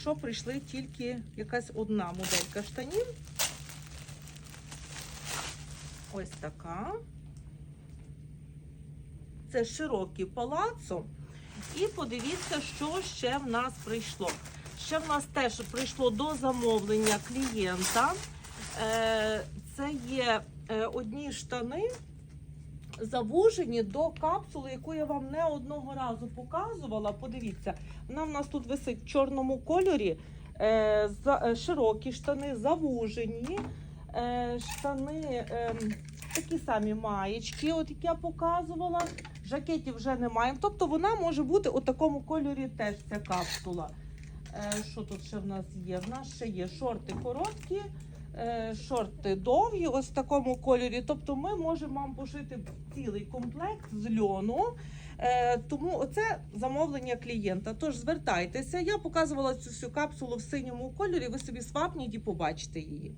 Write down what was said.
Що прийшли тільки якась одна моделька штанів. Ось така. Це широкі палацо. І подивіться, що ще в нас прийшло. Ще в нас теж прийшло до замовлення клієнта. Е, Це є е, одні штани, завужені до капсули, яку я вам не одного разу показувала. Подивіться, вона в нас тут висить в чорному кольорі. Е, за- е, Широкі штани, завужені. Е, Штани е, такі самі маєчки, от як я показувала. Жакетів вже немає. Тобто вона може бути у такому кольорі теж ця капсула. Е, Що тут ще в нас є? В нас ще є шорти короткі, шорти довгі, ось в такому кольорі. Тобто ми можемо вам пошити цілий комплект з льону. Е, Тому це замовлення клієнта. Тож звертайтеся. Я показувала цю всю капсулу в синьому кольорі. Ви собі свапніть і побачите її.